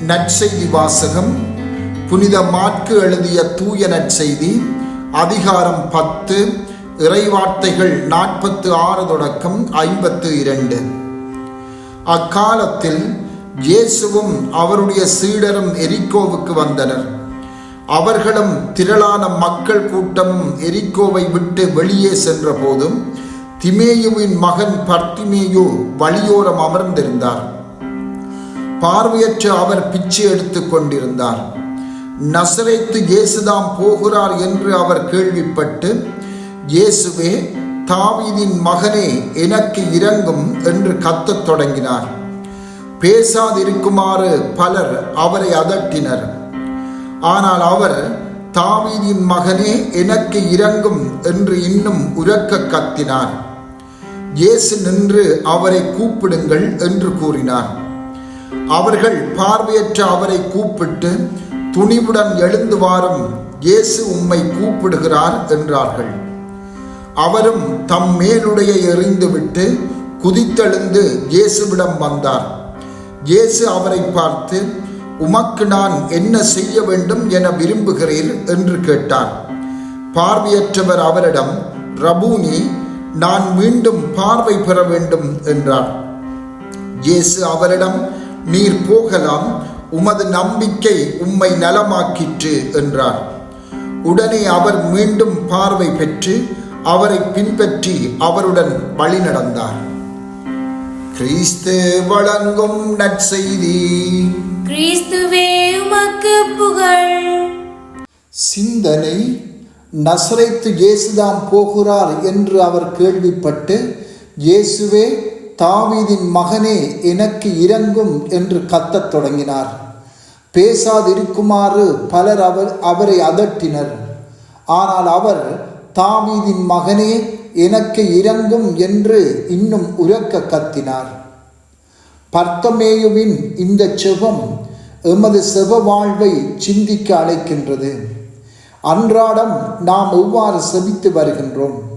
நற்செய்தி வாசகம் புனித மாற்கு எழுதிய தூய நற்செய்தி அதிகாரம் பத்து இறைவார்த்தைகள் நாற்பத்து ஆறு தொடக்கம் ஐம்பத்து இரண்டு. அக்காலத்தில் இயேசுவும் அவருடைய சீடரும் எரிக்கோவுக்கு வந்தனர். அவர்களும் திரளான மக்கள் கூட்டமும் எரிக்கோவை விட்டு வெளியே சென்ற போதும் திமேயுவின் மகன் பர்த்திமேயு வழியோரம் அமர்ந்திருந்தார். பார்வையற்ற அவர் பிச்சை எடுத்துக் கொண்டிருந்தார். நசரைத்து இயேசுதாம் போகிறார் என்று அவர் கேள்விப்பட்டு இயேசுவே தாவீதின் மகனே எனக்கு இறங்கும் என்று கத்தத் தொடங்கினார். பேசாதிருக்குமாறு பலர் அவரை அதட்டினர். ஆனால் அவர் தாவீதின் மகனே எனக்கு இறங்கும் என்று இன்னும் உரக்க கத்தினார். இயேசு நின்று அவரை கூப்பிடுங்கள் என்று கூறினார். அவர்கள் பார்வையற்ற அவரை கூப்பிட்டு துணிவுடன் எழுந்து வாரும் இயேசு உம்மை கூப்பிடுகிறார் என்றார்கள். அவரும் தம் மேலுடைய எறிந்துவிட்டு குதித்தெழுந்து இயேசுவிடம் வந்தார். இயேசு அவரை பார்த்து உமக்கு நான் என்ன செய்ய வேண்டும் என விரும்புகிறீர்? என்று கேட்டார். பார்வையற்றவர் அவரிடம் ரபூனி நான் மீண்டும் பார்வை பெற வேண்டும் என்றார். இயேசு அவரிடம் நீர் போகலாம் உமது நம்பிக்கை உம்மை நலமாக்கிற்று என்றார். உடனே அவர் மீண்டும் பார்வை பெற்று அவரை பின்பற்றி அவருடன் வழி நடந்தார். கிறிஸ்து வழங்கும் நற்செய்தி. கிறிஸ்துவே உமக்கு புகழ். சிந்தனை நசரைத்து இயேசுதாம் போகிறார் என்று அவர் கேள்விப்பட்டு இயேசுவே தாவீதின் மகனே எனக்கு இறங்கும் என்று கத்தத் தொடங்கினார். பேசாதிருக்குமாறு பலர் அவர் அவரை அதட்டினர். ஆனால் அவர் தாவீதின் மகனே எனக்கு இறங்கும் என்று இன்னும் உரக்க கத்தினார். பர்த்தமேயுவின் இந்த செபம் எமது செப வாழ்வை சிந்திக்க அழைக்கின்றது. அன்றாடம் நாம் எவ்வாறு செபித்து வருகின்றோம்?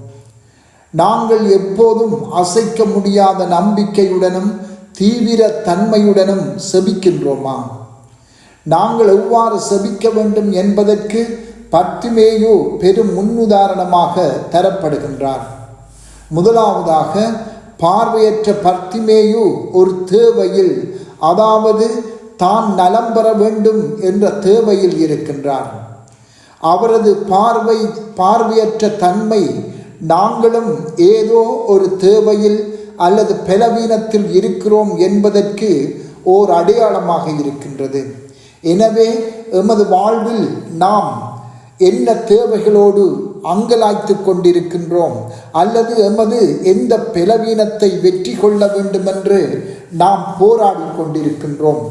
நாங்கள் எப்போதும் அசைக்க முடியாத நம்பிக்கையுடனும் தீவிர தன்மையுடனும் செபிக்கின்றோமா? நாங்கள் எவ்வாறு செபிக்க வேண்டும் என்பதற்கு பத்துமேயு பெரும் முன்னுதாரணமாக தரப்படுகின்றார். முதலாவதாக பார்வையற்ற பர்த்திமேயு ஒரு தேவையில் அதாவது தான் நலம் பெற வேண்டும் என்ற தேவையில் இருக்கின்றார். அவரது பார்வை பார்வையற்ற தன்மை நாங்களும் ஏதோ ஒரு தேவையில் அல்லது பலவீனத்தில் இருக்கிறோம் என்பதற்கு ஓர் அடையாளமாக இருக்கின்றது. எனவே எமது வாழ்வில் நாம் என்ன தேவைகளோடு அங்கலாய்த்து கொண்டிருக்கின்றோம் அல்லது எமது எந்த பலவீனத்தை வெற்றி கொள்ள வேண்டுமென்று நாம் போராடி கொண்டிருக்கின்றோம்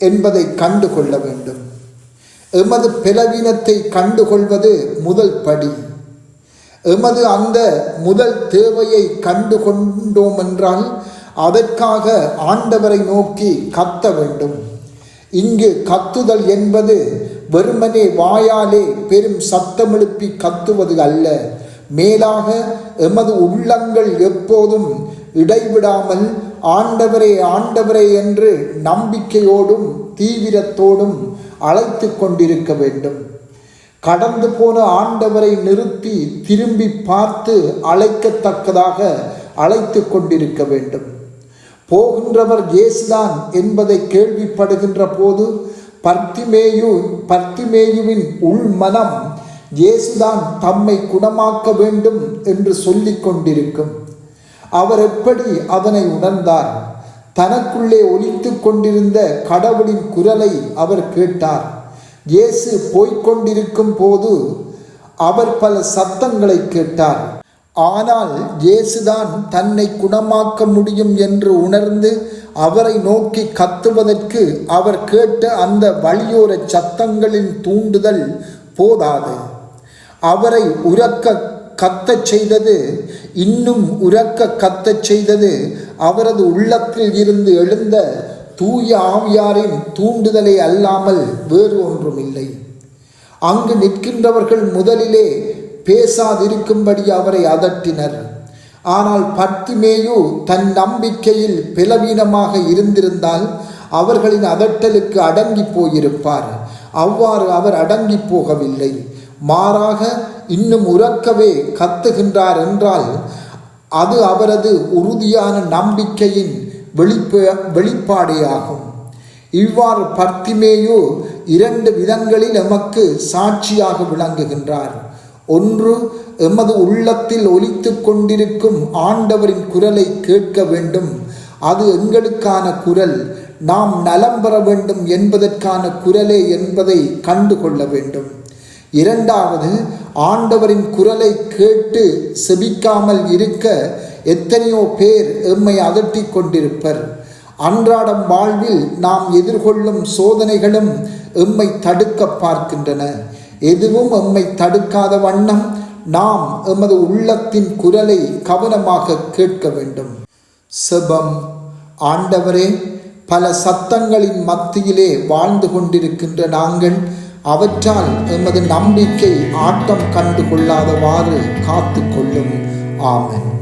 என்பதை கண்டு கொள்ள வேண்டும். எமது பலவீனத்தை கண்டுகொள்வது முதல் படி. எமது அந்த முதல் தேவையை கண்டு கொண்டோம் என்றால் அதற்காக ஆண்டவரை நோக்கி கத்த வேண்டும். இங்கு கத்துதல் என்பது வெறுமனே வாயாலே பெரும் சத்தமெழுப்பி கத்துவது அல்ல. மேலாக எமது உள்ளங்கள் எப்போதும் இடைவிடாமல் ஆண்டவரே ஆண்டவரே என்று நம்பிக்கையோடும் தீவிரத்தோடும் அழைத்து கொண்டிருக்க வேண்டும். கடந்து போன ஆண்டவரை நிறுத்தி திரும்பி பார்த்து அழைக்கத்தக்கதாக அழைத்து கொண்டிருக்க வேண்டும். போகின்றவர் இயேசுதான் என்பதை கேள்விப்படுகின்ற போது பர்த்திமேயு பர்த்திமேயுவின் உள்மனம் இயேசுதான் தம்மை குணமாக்க வேண்டும் என்று சொல்லிக் கொண்டிருக்கும். அவர் எப்படி அதனை உணர்ந்தார்? தனக்குள்ளே ஒலித்து கொண்டிருந்த கடவுளின் குரலை அவர் கேட்டார். இயேசு போய்கொண்டிருக்கும் போது அவர் பல சத்தங்களை கேட்டார். ஆனால் இயேசுதான் தன்னை குணமாக்க முடியும் என்று உணர்ந்து அவரை நோக்கி கத்துவதற்கு அவர் கேட்ட அந்த வழியோர சத்தங்களின் தூண்டுதல் போதாது. அவரை உறக்க கத்தச் செய்தது இன்னும் உறக்க கத்தச் செய்தது அவரது உள்ளத்தில் இருந்து எழுந்த தூய ஆவியாரின் தூண்டுதலை அல்லாமல் வேறு ஒன்றும் இல்லை அங்கு நிற்கின்றவர்கள் முதலிலே பேசாதிருக்கும்படி அவரை அதட்டினர். ஆனால் பர்த்திமேயு தன் நம்பிக்கையில் பிளவீனமாக இருந்திருந்தால் அவர்களின் அதட்டலுக்கு அடங்கி போயிருப்பார். அவ்வாறு அவர் அடங்கி போகவில்லை. மாறாக இன்னும் உறக்கவே கத்துகின்றார் என்றால் அது அவரது உறுதியான நம்பிக்கையின் வெளிப்ப வெளிப்பாடையாகும். இவ்வாறு பர்த்திமேயு இரண்டு விதங்களில் எமக்கு சாட்சியாக விளங்குகின்றார். ஒன்று எமது உள்ளத்தில் ஒலித்து கொண்டிருக்கும் ஆண்டவரின் குரலை கேட்க வேண்டும். அது எங்களுக்கான குரல். நாம் நலம் பெற வேண்டும் என்பதற்கான குரலே என்பதை கண்டு கொள்ள வேண்டும். இரண்டாவது ஆண்டவரின் குரலை கேட்டு செபிக்காமல் இருக்க எத்தனையோ பேர் எம்மை அதட்டி கொண்டிருப்பர். அன்றாடம் வாழ்வில் நாம் எதிர்கொள்ளும் சோதனைகளும் எம்மை தடுக்க பார்க்கின்றன. எதுவும் எம்மை தடுக்காத வண்ணம் நாம் எமது உள்ளத்தின் குரலை கவனமாக கேட்க வேண்டும். செபம். ஆண்டவரே பல சத்தங்களின் மத்தியிலே வாழ்ந்து கொண்டிருக்கின்ற நாங்கள் அவற்றால் எமது நம்பிக்கை ஆட்டம் கண்டு கொள்ளாதவாறு காத்து கொள்ளும். ஆமன்.